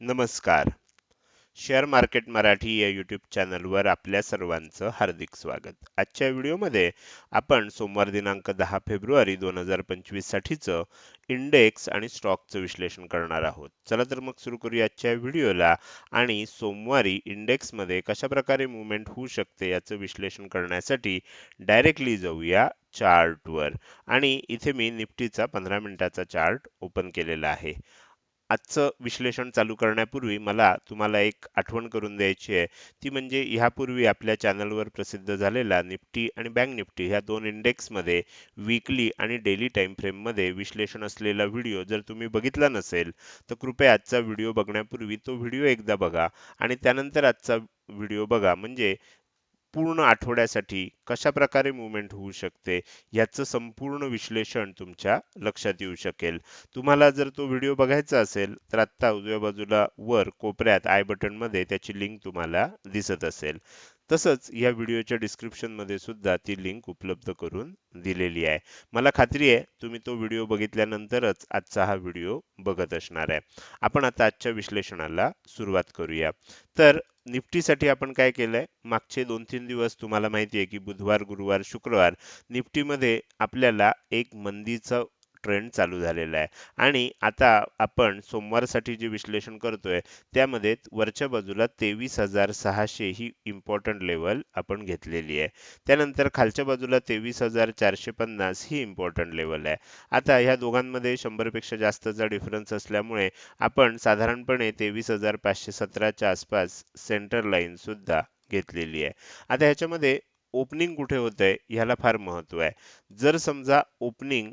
नमस्कार. Share market Marathi या YouTube चॅनलवर आपल्या सर्वांचं हार्दिक स्वागत. आजच्या व्हिडिओमध्ये आपण सोमवार दिनांक दहा फेब्रुवारी दोन हजार पंचवीस साठीचं इंडेक्स आणि स्टॉकचं विश्लेषण करणार आहोत. चला तर मग सुरू करूया आजच्या व्हिडिओला आणि सोमवारी इंडेक्समध्ये कशाप्रकारे मुवमेंट होऊ शकते याचं विश्लेषण करण्यासाठी डायरेक्टली जाऊया चार्टवर आणि इथे मी निफ्टीचा पंधरा मिनिटाचा चार्ट ओपन केलेला आहे. आजचं विश्लेषण चालू करण्यापूर्वी मला तुम्हाला एक आठवण करून द्यायची आहे. ती म्हणजे ह्यापूर्वी आपल्या चॅनलवर प्रसिद्ध झालेला निफ्टी आणि बँक निफ्टी ह्या दोन इंडेक्समध्ये वीकली आणि डेली टाइम फ्रेममध्ये विश्लेषण असलेला व्हिडिओ जर तुम्ही बघितला नसेल तर कृपया आजचा व्हिडिओ बघण्यापूर्वी तो व्हिडिओ एकदा बघा आणि त्यानंतर आजचा व्हिडिओ बघा. म्हणजे पूर्ण आठवड्यासाठी कशा प्रकारे मुवमेंट होऊ शकते याचं संपूर्ण विश्लेषण तुमच्या लक्षात येऊ शकेल. तुम्हाला जर तो व्हिडिओ बघायचा असेल तर आत्ता उजव्या बाजूला वर कोपऱ्यात आय बटनमध्ये त्याची लिंक तुम्हाला दिसत असेल. तसंच या व्हिडिओच्या डिस्क्रिप्शनमध्ये सुद्धा ती लिंक उपलब्ध करून दिलेली आहे. मला खात्री आहे तुम्ही तो व्हिडिओ बघितल्यानंतरच आजचा हा व्हिडिओ बघत असणार आहे. आपण आता आजच्या विश्लेषणाला सुरुवात करूया. तर निफ्टीसाठी आपण काय केलंय? मागचे दोन तीन दिवस तुम्हाला माहिती आहे की बुधवार गुरुवार शुक्रवार निफ्टीमध्ये आपल्याला एक मंदीचं ट्रेंड चालू झालेला आहे. आणि आता आपण सोमवारसाठी जे विश्लेषण करतोय त्यामध्ये वरच्या बाजूला तेवीस हजार सहाशे ही इम्पॉर्टंट लेवल आपण घेतलेली आहे. त्यानंतर खालच्या बाजूला तेवीस हजार चारशे पन्नास ही इम्पॉर्टंट लेवल आहे. आता ह्या दोघांमध्ये शंभरपेक्षा जास्तचा डिफरन्स असल्यामुळे आपण साधारणपणे तेवीस हजार पाचशे सतराच्या आसपास सेंटर लाईन सुद्धा घेतलेली आहे. आता ह्याच्यामध्ये ओपनिंग कुठे होतंय ह्याला फार महत्त्व आहे. जर समजा ओपनिंग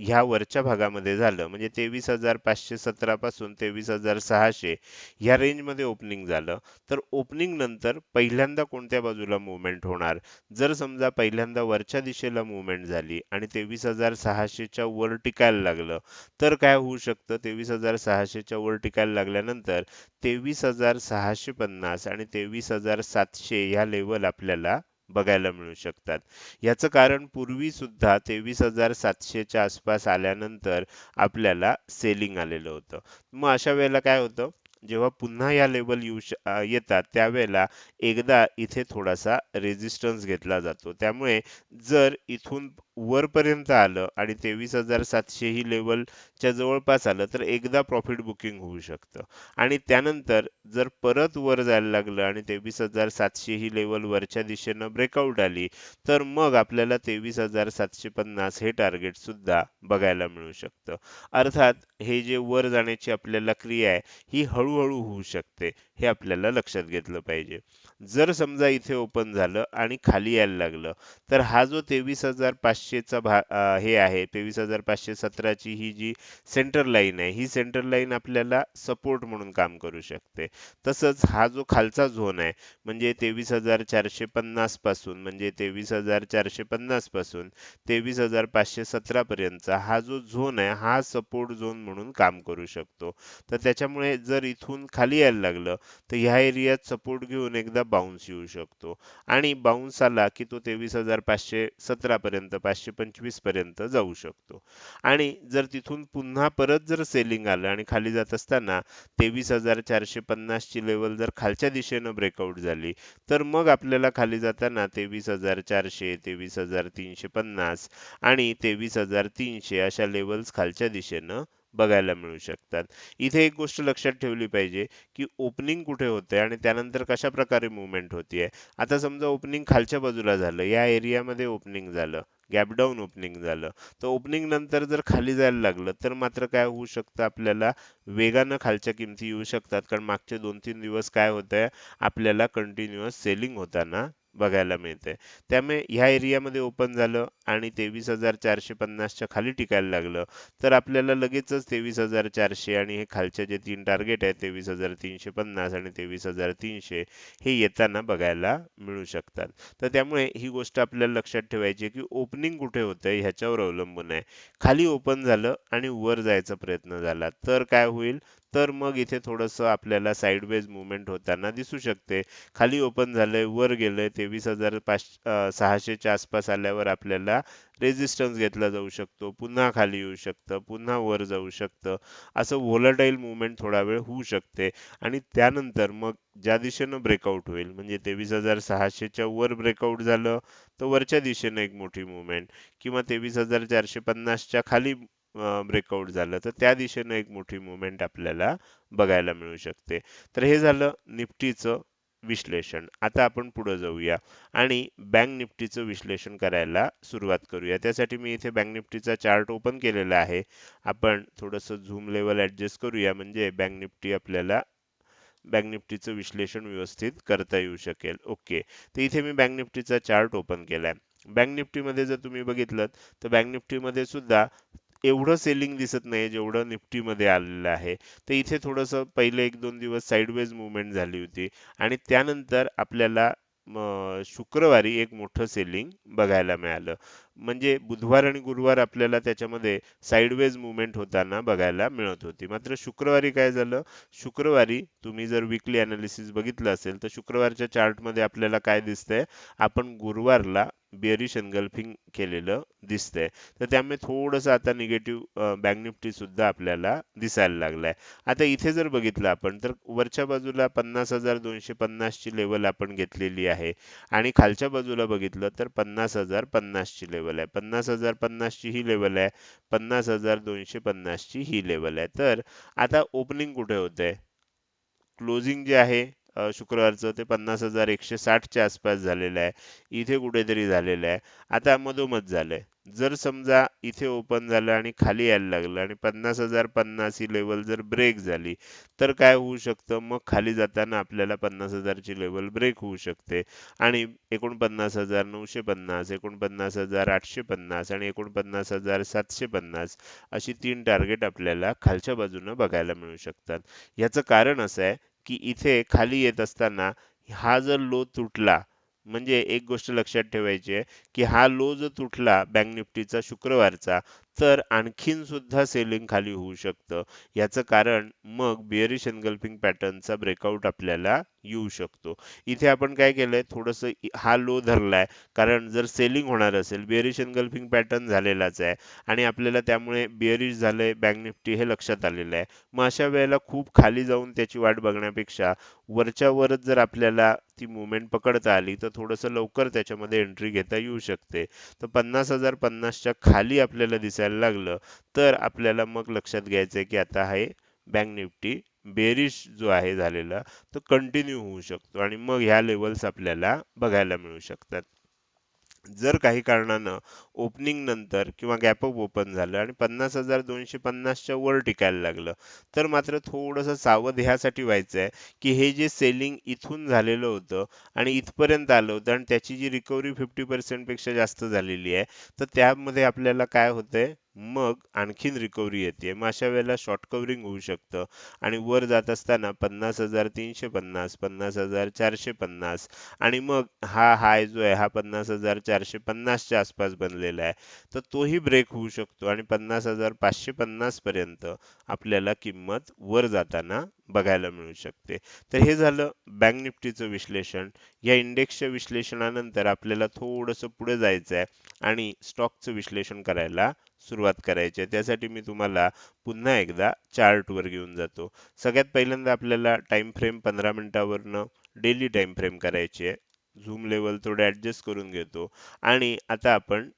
ह्या वरच्या भागामध्ये झालं. म्हणजे तेवीस हजार पाचशे सतरा पासून तेवीस हजार सहाशे ह्या रेंजमध्ये ओपनिंग झालं. तर ओपनिंग नंतर पहिल्यांदा कोणत्या बाजूला मुवमेंट होणार? जर समजा पहिल्यांदा वरच्या दिशेला मुवमेंट झाली आणि तेवीस हजार सहाशेच्या वर टिकायला लागलं तर काय होऊ शकतं? तेवीस हजार सहाशेच्या वर टिकायला लागल्यानंतर तेवीस हजार सहाशे पन्नास आणि तेवीस हजार सातशे ह्या लेवल आपल्याला बघायला मिळू शकतात. याचं कारण पूर्वी सुद्धा तेवीस हजार सातशेच्या आसपास आल्यानंतर आपल्याला सेलिंग आलेलं होतं. मग अशा वेळेला काय होतं? जेव्हा पुन्हा या लेवल येऊ येतात त्यावेळेला एकदा इथे थोडासा रेजिस्टन्स घेतला जातो. त्यामुळे जर इथून वरपर्यंत आलं आणि तेवीस हजार सातशे ही लेवलच्या जवळपास आलं तर एकदा प्रॉफिट बुकिंग होऊ शकतं. आणि त्यानंतर जर परत वर जायला लागलं आणि तेवीस हजार सातशे ही लेवल वरच्या दिशेनं ब्रेकआउट आली तर मग आपल्याला तेवीस हजार सातशे पन्नास हे टार्गेट सुद्धा बघायला मिळू शकतं. अर्थात हे जे वर जाण्याची आपल्याला क्रिया आहे ही हळूहळू होऊ शकते हे आपल्याला लक्षात घेतलं पाहिजे. जर समजा इथे ओपन झालं आणि खाली यायला लागलं तर हा जो तेवीस हजार पाचशे पाचशेचा भा हे आहे. तेवीस हजार पाचशे सतराची ही जी सेंटर लाईन आहे ही सेंटर लाईन आपल्याला सपोर्ट म्हणून काम करू शकते. तसंच हा जो खालचा झोन आहे म्हणजे तेवीस हजार चारशे पन्नासपासून म्हणजे तेवीस हजार चारशे पन्नासपासून तेवीस हजार पाचशे सतरा पर्यंतचा हा जो झोन आहे हा सपोर्ट झोन म्हणून काम करू शकतो. तर त्याच्यामुळे जर इथून खाली यायला लागलं तर ह्या एरियात सपोर्ट घेऊन एकदा बाउन्स येऊ शकतो. आणि बाउन्स आला की तो तेवीस हजार पाचशे सतरा पर्यंत पाचशे पंचवीसपर्यंत जाऊ शकतो. आणि जर तिथून पुन्हा परत जर सेलिंग आलं आणि खाली जात असताना तेवीस हजार चारशे पन्नासची लेवल जर खालच्या दिशेनं ब्रेकआउट झाली तर मग आपल्याला खाली जाताना तेवीस हजार चारशे तेवीस हजार तीनशे पन्नास आणि तेवीस हजार तीनशे अशा लेवल्स खालच्या दिशेनं बघायला मिळू शकतात. इथे एक गोष्ट लक्षात ठेवली पाहिजे की ओपनिंग कुठे होते आणि त्यानंतर कशा प्रकारे मुवमेंट होतीये. आता समजा ओपनिंग खालच्या बाजूला झालं या एरियामध्ये ओपनिंग झालं गॅपडाऊन ओपनिंग झालं. तर ओपनिंग नंतर जर खाली जायला लागलं तर मात्र काय होऊ शकतं आपल्याला? वेगानं खालच्या किमती येऊ शकतात कारण मागचे दोन तीन दिवस काय होत आहे आपल्याला कंटिन्युअस सेलिंग होताना बघायला मिळते त्यामुळे ह्या एरियामध्ये ओपन झालं आणि तेवीस हजार चारशे पन्नासच्या खाली टिकायला लागलं. तर आपल्याला लगेचच तेवीस हजार चारशे आणि हे खालचे जे तीन टार्गेट आहेत तेवीस हजार तीनशे पन्नास आणि तेवीस हजार तीनशे हे येताना बघायला मिळू शकतात. तर त्यामुळे ही गोष्ट आपल्याला लक्षात ठेवायची की ओपनिंग कुठे होतंय ह्याच्यावर अवलंबून आहे. खाली ओपन झालं आणि वर जायचा प्रयत्न झाला. तर काय होईल? तर मग इथे थोडंसं आपल्याला साईडवेज मुवमेंट होताना दिसू शकते. खाली ओपन झालंय वर गेलंय तेवीस हजार पाच सहाशेच्या आसपास आल्यावर आपल्याला रेजिस्टन्स घेतला जाऊ शकतो. पुन्हा खाली येऊ शकतं पुन्हा वर जाऊ शकतं. असं व्होलाटाईल मुवमेंट थोडा वेळ होऊ शकते. आणि त्यानंतर मग ज्या दिशेनं ब्रेकआउट होईल म्हणजे तेवीस हजार सहाशेच्या वर ब्रेकआउट झालं तर वरच्या दिशेनं एक मोठी मुवमेंट किंवा तेवीस हजार चारशे पन्नासच्या खाली ब्रेकआउट झालं तर त्या दिशेनं एक मोठी मुवमेंट आपल्याला बघायला मिळू शकते. तर हे झालं निफ्टीचं विश्लेषण. आता आपण पुढे जाऊया आणि बँक निफ्टीचं विश्लेषण करायला सुरुवात करूया. त्यासाठी मी इथे बँक निफ्टीचा चार्ट ओपन केलेला आहे. आपण थोडंसं झूम लेवल ॲडजस्ट करूया म्हणजे बँक निफ्टी आपल्याला बँक निफ्टीचं विश्लेषण व्यवस्थित करता येऊ शकेल. ओके. तर इथे मी बँक निफ्टीचा चार्ट ओपन केला आहे बँक निफ्टीमध्ये जर तुम्ही बघितलं तर बँक निफ्टीमध्ये सुद्धा एवढं सेलिंग दिसत नाही जेवढं निफ्टीमध्ये आलेलं आहे. तर इथे थोडंसं पहिले एक दोन दिवस साईडवेज मुवमेंट झाली होती. आणि त्यानंतर आपल्याला शुक्रवारी एक मोठं सेलिंग बघायला मिळालं. म्हणजे बुधवार आणि गुरुवार आपल्याला त्याच्यामध्ये साईडवेज मुवमेंट होताना बघायला मिळत होती. मात्र शुक्रवारी काय झालं? शुक्रवारी तुम्ही जर विकली अनालिसिस बघितलं असेल तर शुक्रवारच्या चार्टमध्ये आपल्याला काय दिसतंय? आपण गुरुवारला बेरिश एनगल्फिंग केलेलं दिसतंय. तर त्यामुळे थोडंसं आता निगेटिव्ह बँक निफ्टी सुद्धा आपल्याला दिसायला लागलाय. आता इथे जर बघितलं आपण तर वरच्या बाजूला पन्नास हजार दोनशे पन्नासची लेवल आपण घेतलेली आहे. आणि खालच्या बाजूला बघितलं तर पन्नास हजार पन्नासची लेवल आहे. पन्नास हजार पन्नासची ही लेवल आहे. पन्नास हजार दोनशे पन्नासची ही लेवल आहे. तर आता ओपनिंग कुठे होते क्लोजिंग जे आहे शुक्रवारचं ते पन्नास हजार एकशे साठच्या आसपास झालेलं आहे. इथे कुठेतरी झालेलं आहे. आता मधोमध झालंय. जर समजा इथे ओपन झालं आणि खाली यायला लागलं आणि पन्नास हजार पन्नास ही लेवल जर ब्रेक झाली तर काय होऊ शकतं? मग खाली जाताना आपल्याला पन्नास हजारची लेवल ब्रेक होऊ शकते. आणि एकोणपन्नास हजार नऊशे पन्नास एकोणपन्नास हजार आठशे पन्नास आणि एकोणपन्नास हजार सातशे पन्नास अशी तीन टार्गेट आपल्याला खालच्या बाजूनं बघायला मिळू शकतात. याचं कारण असं आहे की इथे खाली येत असताना हा जर लो तुटला म्हणजे एक गोष्ट लक्षात ठेवायची आहे की हा लो जर तुटला बँक निफ्टीचा शुक्रवारचा तर आणखीन सुद्धा सेलिंग खाली होऊ शकतं. याचं कारण मग बिअरिश एनगल्फिंग पॅटर्नचा ब्रेकआउट आपल्याला येऊ शकतो. इथे आपण काय केलंय? थोडंसं हा लो धरलाय. कारण जर सेलिंग होणार असेल बिअरिश एनगल्फिंग पॅटर्न झालेलाच आहे आणि आपल्याला त्यामुळे बिअरिश झालंय बँक निफ्टी हे लक्षात आलेलं आहे. मग अशा वेळेला खूप खाली जाऊन त्याची वाट बघण्यापेक्षा वरच्या वरच जर आपल्याला ती मुवमेंट पकडता आली तर थोडंसं लवकर त्याच्यामध्ये एंट्री घेता येऊ शकते. तर पन्नास हजार पन्नासच्या खाली आपल्याला दिसायला लागलं तर आपल्याला मग लक्षात घ्यायचं आहे की आता आहे बँक निफ्टी बेरिश जो आहे झालेला तो कंटिन्यू होऊ शकतो आणि मग ह्या लेवल्स आपल्याला बघायला मिळू शकतात. जर काही कारणानं ओपनिंग नंतर किंवा गॅपअप ओपन झालं आणि पन्नास हजार दोनशे पन्नासच्या वर टिकायला लागलं तर मात्र थोडंसं सावध ह्यासाठी व्हायचं आहे की हे जे सेलिंग इथून झालेलं होतं आणि इथपर्यंत आलं होतं आणि त्याची जी रिकव्हरी फिफ्टी पर्सेंटपेक्षा जास्त झालेली आहे तर त्यामध्ये आपल्याला काय होतंय? मग आणखीन रिकव्हरी येते. मग अशा वेळेला शॉर्ट कव्हरिंग होऊ शकतं. आणि वर जात असताना पन्नास हजार तीनशे पन्नास पन्नास हजार चारशे पन्नास. आणि मग हा हाय जो आहे हा पन्नास हजार चारशे पन्नासच्या आसपास बनलेला आहे. तर तोही ब्रेक होऊ शकतो. आणि पन्नास हजार पाचशे पन्नास पर्यंत आपल्याला किंमत वर जाताना बघायला मिळू शकते. तर हे झालं बँक निफ्टीचं विश्लेषण. या इंडेक्सच्या विश्लेषणानंतर आपल्याला थोडंसं पुढे जायचं आहे आणि स्टॉकचं विश्लेषण करायला सुरुवात करायची आहे. त्यासाठी मी तुम्हाला पुन्हा एकदा चार्टवर घेऊन जातो. सगळ्यात पहिल्यांदा आपल्याला टाइम फ्रेम पंधरा मिनिटावरनं डेली टाइम फ्रेम करायची आहे. झूम लेवल थोडे ॲडजस्ट करून घेतो. आणि आता आपण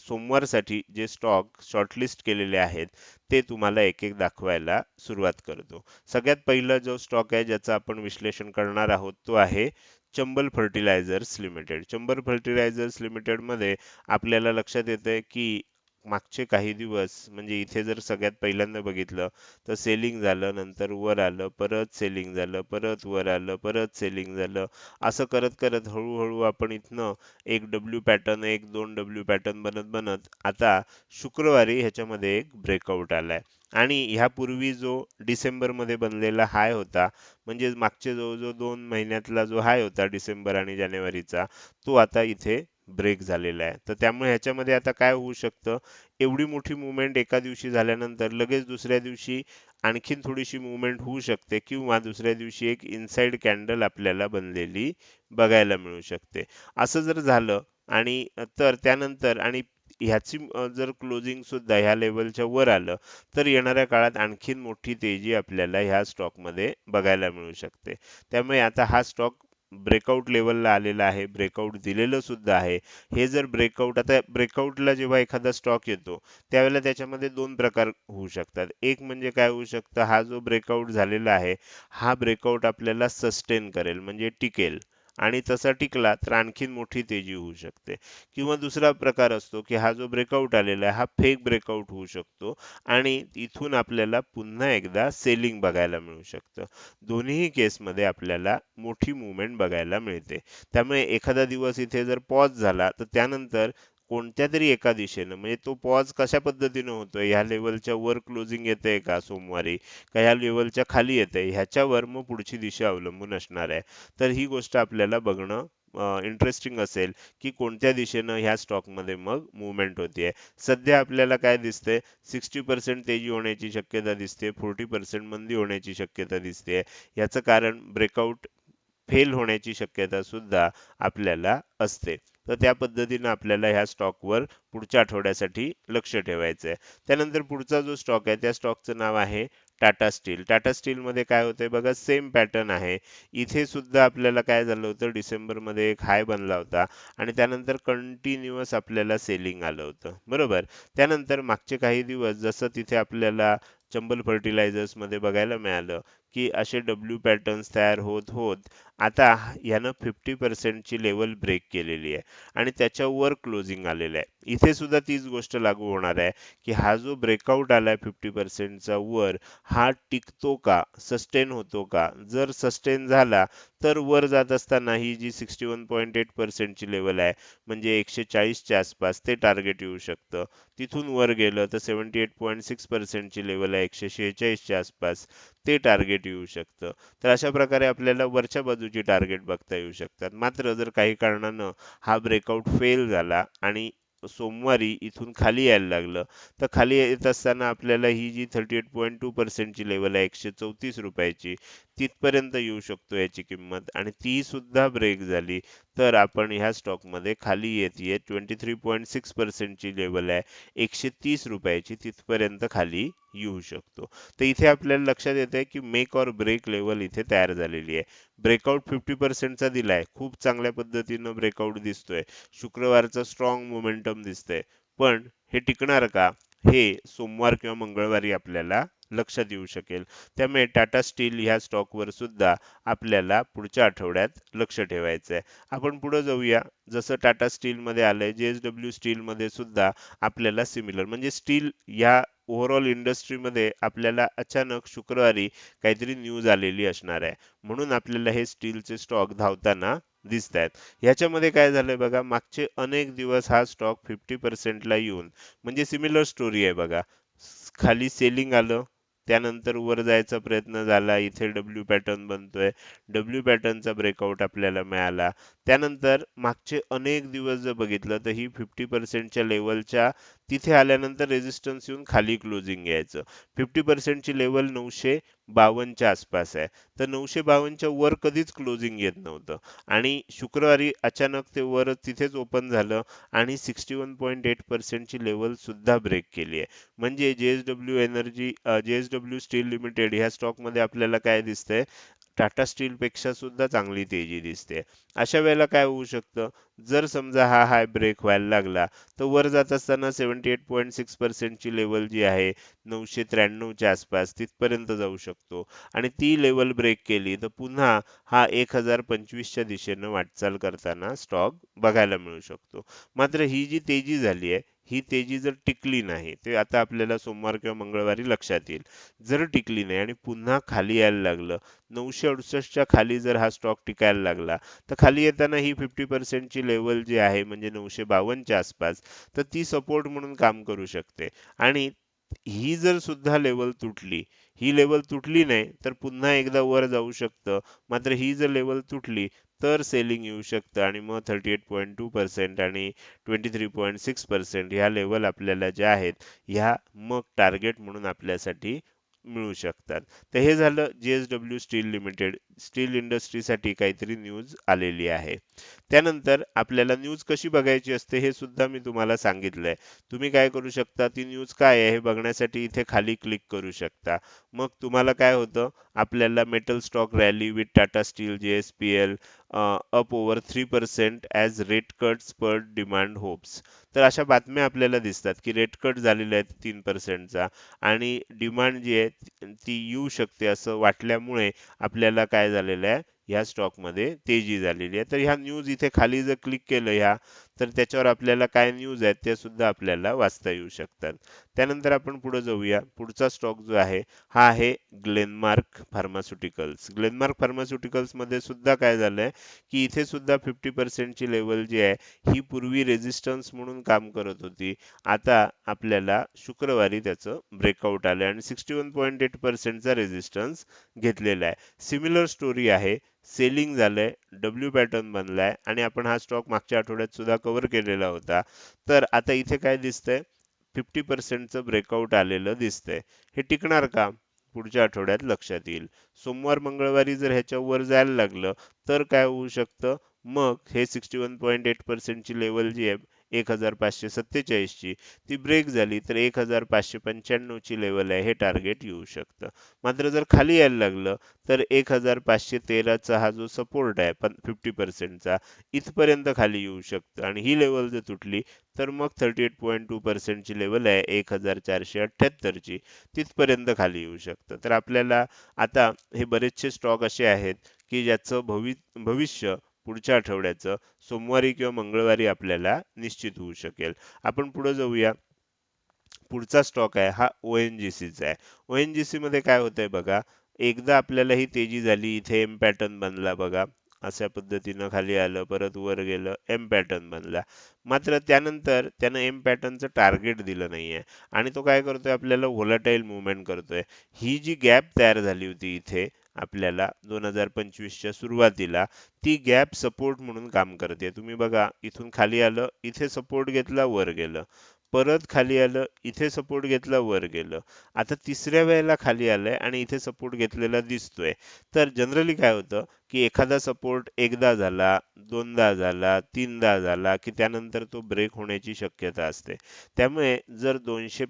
सोमवारसाठी जे स्टॉक शॉर्टलिस्ट केलेले आहेत ते तुम्हाला एक एक दाखवायला सुरुवात करतो. सगळ्यात पहिला जो स्टॉक आहे ज्याचं आपण विश्लेषण करणार आहोत तो आहे Chambal fertilisers limited. Chambal fertilisers लिमिटेडमध्ये आपल्याला लक्षात येतंय की मागचे काही दिवस म्हणजे इथे जर सगळ्यात पहिल्यांदा बघितलं तर सेलिंग झालं नंतर वर आलं परत सेलिंग झालं परत वर आलं परत सेलिंग झालं. असं करत करत हळूहळू आपण इथनं एक डब्ल्यू पॅटर्न एक दोन डब्ल्यू पॅटर्न बनत बनत आता शुक्रवारी ह्याच्यामध्ये एक ब्रेकआउट आलाय. आणि ह्यापूर्वी जो डिसेंबरमध्ये बनलेला हाय होता म्हणजे मागचे जवळजवळ दोन महिन्यातला जो हाय होता डिसेंबर आणि जानेवारीचा तो आता इथे ब्रेक झालेला आहे. तर त्यामुळे ह्याच्यामध्ये आता काय होऊ शकतं? एवढी मोठी मुवमेंट एका दिवशी झाल्यानंतर लगेच दुसऱ्या दिवशी आणखीन थोडीशी मुवमेंट होऊ शकते किंवा दुसऱ्या दिवशी एक इनसाइड कॅन्डल आपल्याला बनलेली बघायला मिळू शकते. असं जर झालं आणि तर त्यानंतर आणि ह्याची जर क्लोजिंग सुद्धा ह्या लेवलच्या वर आलं तर येणाऱ्या काळात आणखीन मोठी तेजी आपल्याला ह्या स्टॉकमध्ये बघायला मिळू शकते. त्यामुळे आता हा स्टॉक ब्रेकआउट लेवलला आलेला आहे ब्रेकआउट दिलेलं सुद्धा आहे. हे जर ब्रेकआउट आता ब्रेकआउटला जेव्हा एखादा स्टॉक येतो त्यावेळेला त्याच्यामध्ये दोन प्रकार होऊ शकतात. एक म्हणजे काय होऊ शकतं? हा जो ब्रेकआउट झालेला आहे हा ब्रेकआउट आपल्याला सस्टेन करेल म्हणजे टिकेल. आणि तसा टिकला तर आणखीन मोठी तेजी होऊ शकते. किंवा दुसरा प्रकार असतो की हा जो ब्रेकआउट आलेला आहे हा फेक ब्रेकआउट होऊ शकतो आणि इथून आपल्याला पुन्हा एकदा सेलिंग बघायला मिळू शकतं. दोन्हीही केसमध्ये आपल्याला मोठी मुवमेंट बघायला मिळते. त्यामुळे एखादा दिवस इथे जर पॉज झाला तर त्यानंतर कोणत्या तरी एका दिशेनं? म्हणजे तो पॉज कशा पद्धतीनं होतोय? ह्या लेवलच्या वर क्लोजिंग येते का सोमवारी? का ह्या लेवलच्या खाली येते ह्याच्यावर मग पुढची दिशा अवलंबून असणार आहे. तर ही गोष्ट आपल्याला बघणं इंटरेस्टिंग असेल की कोणत्या दिशेनं ह्या स्टॉकमध्ये मग मुवमेंट होतीये. सध्या आपल्याला काय दिसते सिक्स्टी पर्सेंट तेजी होण्याची शक्यता दिसते फोर्टी पर्सेंट मंदी होण्याची शक्यता दिसते याचं कारण ब्रेकआउट फेल होण्याची शक्यता सुद्धा आपल्याला असते. तर त्या पद्धतीनं आपल्याला ह्या स्टॉकवर पुढच्या आठवड्यासाठी लक्ष ठेवायचं आहे त्यानंतर पुढचा जो स्टॉक आहे त्या स्टॉकचं नाव आहे टाटा स्टील. टाटा स्टीलमध्ये काय होतंय बघा सेम पॅटर्न आहे. इथे सुद्धा आपल्याला काय झालं होतं डिसेंबरमध्ये एक हाय बनला होता आणि त्यानंतर कंटिन्युअस आपल्याला सेलिंग आलं होतं. बरोबर? त्यानंतर मागचे काही दिवस जसं तिथे आपल्याला चंबल फर्टिलायझर्समध्ये बघायला मिळालं की असे डब्ल्यू पॅटर्न्स तयार होत होत. आता यानं फिफ्टी पर्सेंटची लेवल ब्रेक केलेली आहे आणि त्याच्यावर क्लोजिंग आलेलं आहे. इथे सुद्धा तीच गोष्ट लागू होणार आहे की हा जो ब्रेकआउट आलाय फिफ्टी पर्सेंटचा वर हा टिकतो का? सस्टेन होतो का? जर सस्टेन झाला तर वर जात असताना ही जी सिक्स्टी वन पॉईंट एट पर्सेंटची लेवल आहे म्हणजे एकशे चाळीसच्या आसपास ते टार्गेट येऊ शकतं. तिथून वर गेलं तर सेवन्टी एट पॉईंट सिक्स पर्सेंटची लेवल आहे एकशे शेहेचाळीसच्या आसपास. ते टार्गेट येऊ शकतं. तर अशा प्रकारे आपल्याला वरच्या बाजूची टार्गेट बघता येऊ शकतात. मात्र जर काही कारणानं हा ब्रेकआउट फेल झाला आणि सोमवारी इथून खाली यायला लागलं तर खाली येत असताना आपल्याला ही जी थर्टी एट पॉईंट टू पर्सेंटची लेवल आहे एकशे चौतीस रुपयाची तिथपर्यंत येऊ शकतो याची किंमत. आणि ती सुद्धा ब्रेक झाली. तर आपण ह्या स्टॉकमध्ये खाली येते ट्वेंटी थ्री पॉईंट सिक्स पर्सेंटची लेवल आहे. एकशे तीस रुपयाची तिथपर्यंत खाली येऊ शकतो. तर इथे आपल्याला लक्षात येत आहे की मेक ऑर ब्रेक लेवल इथे तयार झालेली आहे. ब्रेकआउट फिफ्टी पर्सेंटचा दिला आहे खूप चांगल्या पद्धतीनं ब्रेकआउट दिसतोय. शुक्रवारचा स्ट्रॉंग मोमेंटम दिसतंय. पण हे टिकणार का? हे सोमवार किंवा मंगळवारी आपल्याला लक्ष देऊ शकेल. त्यामुळे टाटा स्टील ह्या स्टॉकवर सुद्धा आपल्याला पुढच्या आठवड्यात लक्ष ठेवायचं आहे आपण पुढे जाऊया. जसं टाटा स्टीलमध्ये आलंय जे एस डब्ल्यू स्टीलमध्ये सुद्धा आपल्याला सिमिलर म्हणजे स्टील या ओव्हरऑल इंडस्ट्रीमध्ये आपल्याला अचानक शुक्रवारी काहीतरी न्यूज आलेली असणार आहे. म्हणून आपल्याला हे स्टीलचे स्टॉक धावताना दिसत आहेत ह्याच्यामध्ये काय झालंय बघा मागचे अनेक दिवस हा स्टॉक फिफ्टी पर्सेंटला येऊन म्हणजे सिमिलर स्टोरी आहे बघा. खाली सेलिंग आलं त्यानंतर वर जायचा प्रयत्न झाला. इथे डब्ल्यू पॅटर्न बनतोय. डब्ल्यू पॅटर्नचा ब्रेकआउट आपल्याला मिळाला. त्यानंतर मागचे अनेक दिवस जर बघितलं तर ही फिफ्टी पर्सेंटच्या लेवलच्या तिथे आल्यानंतर रेजिस्टन्स येऊन खाली क्लोजिंग घ्यायचं. फिफ्टी पर्सेंटची लेवल नऊशे बावनच्या आसपास आहे. तर नऊशे बावनच्या वर कधीच क्लोजिंग येत नव्हतं. आणि शुक्रवारी अचानक ते वर तिथेच ओपन झालं आणि सिक्स्टी वन पॉईंट एट पर्सेंटची लेवल सुद्धा ब्रेक केली आहे. म्हणजे JSW energy JSW steel limited ह्या स्टॉकमध्ये आपल्याला काय दिसतंय? टाटा स्टील पेक्षा सुद्धा चांगली तेजी दिसते. अशा वेळेला काय होऊ शकतं? जर समजा हा हाय ब्रेक व्हायला लागला तर वर जात असताना सेव्हन्टी एट पॉईंट सिक्स पर्सेंटची लेवल जी आहे नऊशे त्र्याण्णवच्या आसपास तिथपर्यंत जाऊ शकतो. आणि ती लेवल ब्रेक केली तर पुन्हा हा एक हजार पंचवीसच्या दिशेनं वाटचाल करताना स्टॉक बघायला मिळू शकतो. मात्र ही जी तेजी झाली आहे ही तेजी जर टिकली नाही ते आता आपल्याला सोमवार किंवा मंगळवारी लक्षात येईल. जर टिकली नाही आणि पुन्हा खाली यायला लागलं नऊशे अडुसष्टच्या खाली जर हा स्टॉक टिकायला लागला तर खाली येताना ही फिफ्टी पर्सेंटची लेवल जी आहे म्हणजे नऊशे बावनच्या आसपास तर ती सपोर्ट म्हणून काम करू शकते. आणि ही जर सुद्धा लेवल तुटली ही लेवल तुटली नाही तर पुन्हा एकदा वर जाऊ शकतं. मात्र ही जर लेवल तुटली तर सेलिंग येऊ शकतं आणि मग thirty eight point two percent आणि twenty three point six percent ह्या लेवल आपल्याला ज्या आहेत ह्या मग टार्गेट म्हणून आपल्यासाठी मिळू शकतात. तर हे झालं जेएसडब्ल्यू स्टील लिमिटेड स्टील इंडस्ट्रीसाठी काहीतरी न्यूज आलेली आहे. त्यानंतर आपल्याला न्यूज कशी बघायची असते हे सुद्धा मी तुम्हाला सांगितलंय. तुम्ही काय करू शकता? ती न्यूज काय आहे हे बघण्यासाठी इथे खाली क्लिक करू शकता. मग तुम्हाला काय होतं? आपल्याला metal stock rally with Tata steel J S P L up over three percent as rate cuts spur demand hopes तर अशा बातम्या आपल्याला दिसतात की रेट कट झालेल्या आहेत तीन पर्सेंटचा आणि डिमांड जी आहे ती येऊ शकते असं वाटल्यामुळे आपल्याला काय झालेलं आहे? ह्या स्टॉकमध्ये तेजी झालेली आहे. तर ह्या न्यूज इथे खाली जर क्लिक केलं ह्या तर त्याच्यावर आपल्याला काय न्यूज आहेत ते सुद्धा आपल्याला वाचता येऊ शकतात. त्यानंतर आपण पुढे जाऊया. पुढचा स्टॉक जो आहे हा आहे ग्लेनमार्क फार्मास्युटिकल्स ग्लेनमार्क फार्मास्युटिकल्समध्ये सुद्धा काय झालंय की इथे सुद्धा फिफ्टी पर्सेंटची लेवल जी आहे ही पूर्वी रेजिस्टन्स म्हणून काम करत होती. आता आपल्याला शुक्रवारी त्याचं ब्रेकआउट आलं आणि सिक्स्टी वन पॉईंट एट पर्सेंटचा रेजिस्टन्स घेतलेला आहे. सिमिलर स्टोरी आहे. सेलिंग झालंय. डब्ल्यू पॅटर्न बनलाय. आणि आपण हा स्टॉक मागच्या आठवड्यात सुद्धा कव्हर केलेला होता. तर आता इथे काय दिसतंय? फिफ्टी पर्सेंटचं ब्रेकआउट आलेलं दिसतंय. हे टिकणार का? पुढच्या आठवड्यात लक्षात येईल. सोमवार मंगळवारी जर ह्याच्यावर जायला लागलं तर काय होऊ शकतं? मग हे सिक्स्टी वन पॉईंट एट पर्सेंटची लेवल जी आहे एक हजार पाचशे सत्तेचाळीसची ती ब्रेक झाली तर एक हजार पाचशे पंच्याण्णवची लेवल आहे हे टार्गेट येऊ शकतं. मात्र जर खाली यायला लागलं तर एक हजार पाचशे तेराचा हा जो सपोर्ट आहे पण फिफ्टी पर्सेंटचा इथपर्यंत खाली येऊ शकतं. आणि ही लेवल जर तुटली तर मग थर्टी एट पॉईंट टू पर्सेंटची लेवल आहे एक हजार चारशे अठ्ठ्याहत्तरची तिथपर्यंत खाली येऊ शकतं. तर आपल्याला आता हे बरेचसे स्टॉक असे आहेत की ज्याचं भवि भविष्य पुढच्या आठवड्याचं सोमवारी किंवा मंगळवारी आपल्याला निश्चित होऊ शकेल. आपण पुढे जाऊया. पुढचा स्टॉक आहे हा ओएनजीसीचा आहे. ओएनजीसी मध्ये काय होतंय बघा एकदा आपल्याला ही तेजी झाली इथे एम पॅटर्न बनला बघा. अशा पद्धतीनं खाली आलं परत वर गेलं एम पॅटर्न बनला. मात्र त्यानंतर त्यानं एम पॅटर्नचं टार्गेट दिलं नाहीये. आणि तो काय करतोय आपल्याला व्होलाटाईल मुवमेंट करतोय. ही जी गॅप तयार झाली होती इथे आपल्याला दोन हजार पंचवीसच्या सुरुवातीला ती गॅप सपोर्ट म्हणून काम करते. तुम्ही बघा इथून खाली आलं इथे सपोर्ट घेतला वर गेलं. परत खाली आलं इथे सपोर्ट घेतला वर गेलं. आता तिसऱ्या वेळेला खाली आलंय आणि इथे सपोर्ट घेतलेला दिसतोय. तर जनरली काय होतं की एखादा सपोर्ट एकदा झाला दोनदा झाला तीनदा झाला की त्यानंतर तो ब्रेक होण्याची शक्यता असते. त्यामुळे जर दोनशे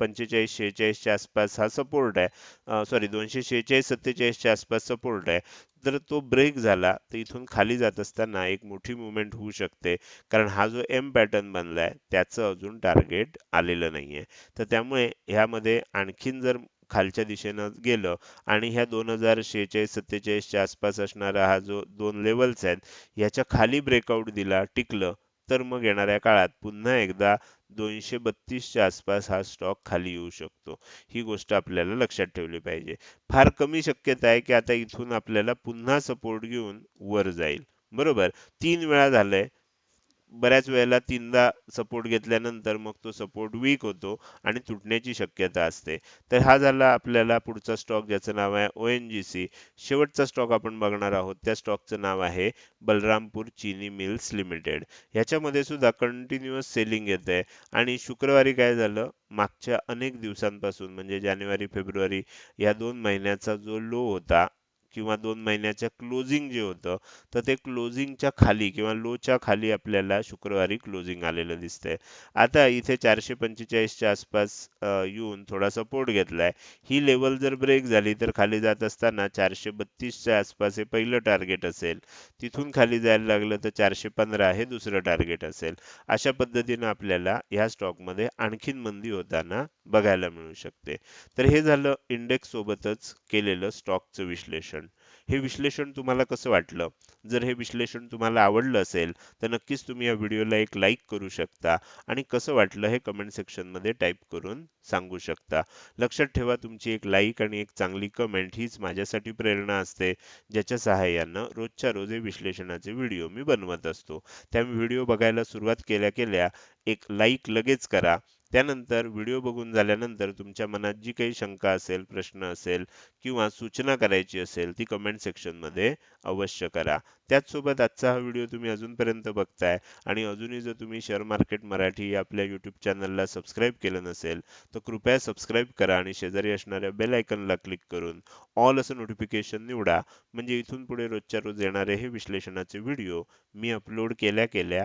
पंचेचाळीस शेहेचाळीसच्या आसपास हा सपोर्ट आहे सॉरी दोनशे शेहेचाळीस सत्तेचाळीसच्या आसपास सपोर्ट आहे जर तो ब्रेक झाला तर इथून खाली जात असताना एक मोठी मुवमेंट होऊ शकते. कारण हा जो एम पॅटर्न बनलाय त्याचं अजून टार्गेट आलेलं नाहीये. तर त्यामुळे ह्यामध्ये आणखीन जर खालच्या दिशेनं गेलं आणि ह्या दोन हजार शेहेचाळीस सत्तेचाळीसच्या आसपास असणारा हा जो दोन लेवल्स आहेत ह्याच्या खाली ब्रेकआउट दिला टिकलं तर मग येणाऱ्या काळात पुन्हा एकदा दोनशे बत्तीसच्या आसपास हा स्टॉक खाली येऊ शकतो. ही गोष्ट आपल्याला लक्षात ठेवली पाहिजे. फार कमी शक्यता आहे की आता इथून आपल्याला पुन्हा सपोर्ट घेऊन वर जाईल. बरोबर? तीन वेळा झालंय. बऱ्याच वेळेला तीनदा सपोर्ट घेतल्यानंतर मग तो सपोर्ट वीक होतो आणि तुटण्याची शक्यता असते. तर हा झाला आपल्याला पुढचा स्टॉक ज्याचं नाव आहे ओ एन जी सी शेवटचा स्टॉक आपण बघणार आहोत. त्या स्टॉकचं नाव आहे बलरामपूर चिनी मिल्स लिमिटेड. ह्याच्यामध्ये सुद्धा कंटिन्युअस सेलिंग येत आहे आणि शुक्रवारी काय झालं? मागच्या अनेक दिवसांपासून म्हणजे जानेवारी फेब्रुवारी या दोन महिन्याचा जो लो होता किंवा दोन महिन्याच्या क्लोजिंग जे होतं तर ते क्लोजिंगच्या खाली किंवा लोच्या खाली आपल्याला शुक्रवारी क्लोजिंग आलेलं दिसतंय. आता इथे चारशे पंचेचाळीसच्या आसपास येऊन थोडा सपोर्ट घेतलाय. ही लेवल जर ब्रेक झाली तर खाली जात असताना चारशे बत्तीसच्या आसपास हे पहिलं टार्गेट असेल. तिथून खाली जायला लागलं तर चारशे पंधरा हे दुसरं टार्गेट असेल. अशा पद्धतीनं आपल्याला ह्या स्टॉकमध्ये आणखीन मंदी होताना बघायला मिळू शकते. तर हे झालं इंडेक्स सोबतच केलेलं स्टॉकचं विश्लेषण. हे विश्लेषण तुम्हाला कसं वाटलं? जर हे विश्लेषण तुम्हाला आवडलं असेल तर नक्कीच तुम्ही या व्हिडिओला एक लाईक करू शकता आणि कसं वाटलं हे कमेंट सेक्शनमध्ये टाईप करून सांगू शकता. लक्षात ठेवा तुमची एक लाईक आणि एक चांगली कमेंट हीच माझ्यासाठी प्रेरणा असते ज्याच्या सहाय्यानं रोजच्या रोज हे विश्लेषणाचे व्हिडिओ मी बनवत असतो. त्यामुळे व्हिडिओ बघायला सुरुवात केल्या केल्या एक लाईक लगेच करा. त्यानंतर व्हिडिओ बघून झाल्यानंतर तुमच्या मनात जी काही शंका असेल, प्रश्न असेल किंवा सूचना करायची असेल ती कमेंट सेक्शनमध्ये अवश्य करा. त्याचसोबत आजचा हा व्हिडिओ तुम्ही अजूनपर्यंत बघताय आणि अजूनही जर तुम्ही शेअर मार्केट मराठी आपल्या यूट्यूब चॅनलला सबस्क्राईब केलं नसेल, तर कृपया सबस्क्राईब करा आणि शेजारी असणाऱ्या बेल आयकनला क्लिक करून ऑल असं नोटिफिकेशन निवडा. म्हणजे इथून पुढे रोजच्या रोज येणारे हे विश्लेषणाचे व्हिडिओ मी अपलोड केल्या केल्या